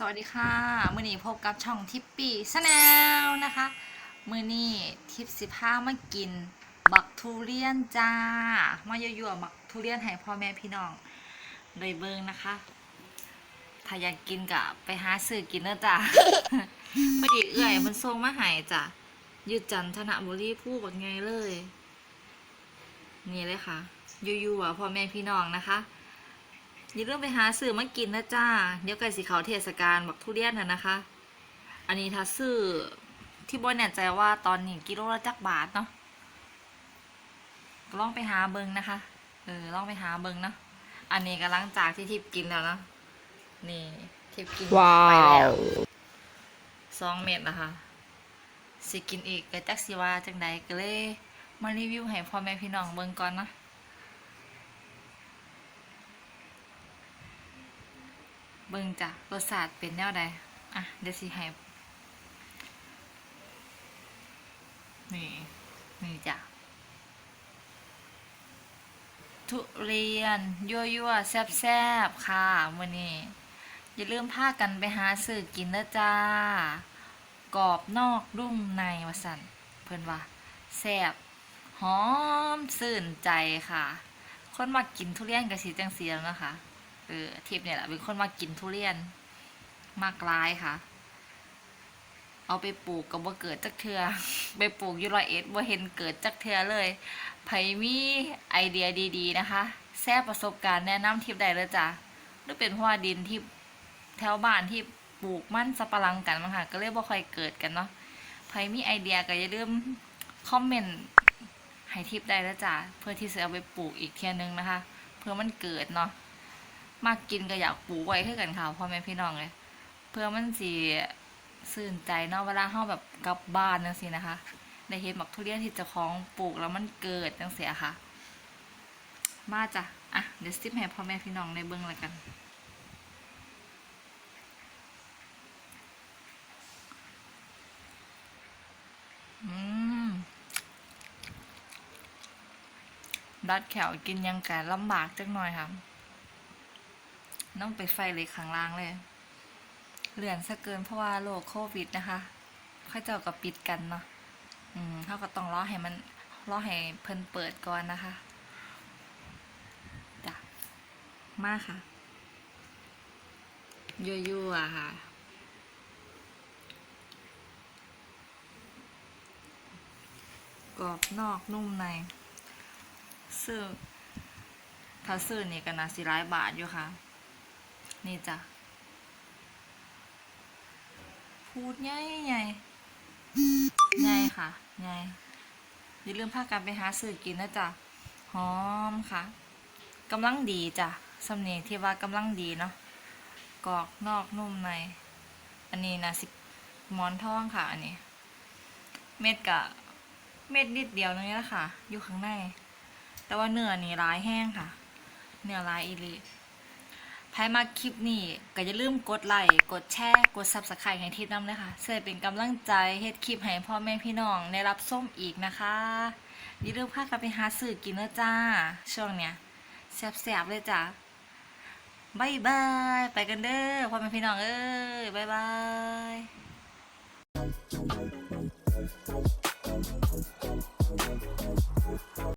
สวัสดีค่ะมือนี้พบกับช่องทิปปี้ชาแนลนะคะ มือนี้ทิปสิบห้ามากิน บักทุเรียนจ้า มายั่วๆบักทุเรียนให้พ่อแม่พี่น้องเลยเบิงนะคะ ถ้าอยากกินกับไปหาซื้อกินเนอะจ้าพอดีเอื่อยมันส่งมาให้จ้ะยืดจันทนบุรีผู้บักไงเลย นี่เลยค่ะยั่วๆพ่อแม่พี่น้องนะคะ อย่าลืมไปหาซื้อมากินนะจ้า เดี๋ยวไก่สีเขาเทศกาลบักทุเรียนน่ะนะคะ อันนี้ถ้าซื้อที่บนเนี่ยใจว่าตอนนี้กิโลละจักบาทเนาะก็ลองไปหาเบิงนะคะ เออลองไปหาเบิงเนาะ อันนี้ก็หลังจากที่ทิพย์กินแล้วเนาะนี่ทิพย์กินว้าไปแล้ววสองเม็ดนะคะสิกินอีกก็จักสิว่าจังใดก็เลยมารีวิวให้พ่อแม่พี่น้องเบิงก่อนเนาะ เบิ่งจ้ะรสชาติเป็นแนวใดอะเดี๋ยวสิให้นี่นี่จ้ะทุเรียน ยั่วยั่วๆแซ่บแซบๆค่ะมื้อนี้ อย่าลืมพากันไปหาซื้อกินนะจ้ากรอบนอกรุ่มในวาสันเพิ่อนว่าแซ่บหอม สื่นใจค่ะ คนมากินทุเรียนกับสีจังเสียแล้วนะคะ เออทิพย์เนี่ยแหละเป็นคนมากินทุเรียนมากร้ายค่ะ เอาไปปลูกกับว่าเกิดจักเทือไปปลูกยูรอยเอ็ดว่าเห็นเกิดจักเทือเลยไผมีไอเดียดี ๆ นะคะ แซ่ประสบการณ์แนะนำทิพย์ได้เลยจ้ะหรือเป็นเพราะว่าดินที่แถวบ้านที่ปลูกมั่นสับปะรังกันมั้งค่ะ ก็เลยบ่ค่อยเกิดกันเนาะไผมีไอเดียก็อย่าลืมคอมเมนต์ให้ทิพย์ได้แล้วจ้ะเพื่อที่จะเอาไปปลูกอีกเทียนึงนะคะ เพื่อมันเกิดเนาะ มากกินก็อยากปลูกไว้ให้กันค่ะพ่อแม่พี่น้องเลย เพื่อมันสิสื่นใจเนาะเวลาเฮาแบบกลับบ้านจังซี่นะคะได้เห็นบักทุเรียนที่เจ้าของปลูกแล้วมันเกิดจังเสียค่ะ มาจ้ะอะเดี๋ยวซิปให้พ่อแม่พี่น้องในเบิ้องแล้วกัน อืมดัดแขวกินยังแกลำบากจังหน่อยค่ะ ต้องไปไฟเลยข้างล่างเลยเหลื่อนซะเกินเพราะว่าโรคโควิดนะคะเข้าเจ้าก็ปิดกันเนาะอืมเขาก็ต้องรอให้มันรอให้เพิ่นเปิดก่อนนะคะจ้ะมาค่ะยั่วๆอะค่ะกรอบนอกนุ่มในซึ่งถ้าซื้อนี่ก็น่าสิหลายบาทอยู่ค่ะ นี่จ้ะ พูดง่ายใหญ่ใหญ่ค่ะใหญ่อย่าลืมพากันไปหาซื้อกินนะจ๊ะ หอมค่ะกำลังดีจ้ะสำเนียงที่ว่ากำลังดีเนาะกรอกนอกนุ่มใน อันนี้นะสิหมอนท่องค่ะ อันนี้ เม็ดกะ เม็ดนิดเดียวนี้แหละค่ะ อยู่ข้างใน แต่ว่าเนื้อนี่ร้ายแห้งค่ะ เนื้อร้ายอีลี ใครมาคลิปนี้ก็อย่าลืมกดไลค์ กดแชร์ กดซับสไครต์ให้ทิศน้ำเลยค่ะเพื่อเป็นกำลังใจเฮ็ดคลิปให้พ่อแม่พี่น้องได้รับส้มอีกนะคะอย่าลืมพากันไปหาซื้อกินนะจ้า ช่วงเนี้ยแซ่บๆเลยจ้าบายบาย ไปกันเด้อพ่อแม่พี่น้องเอ้ยบายบาย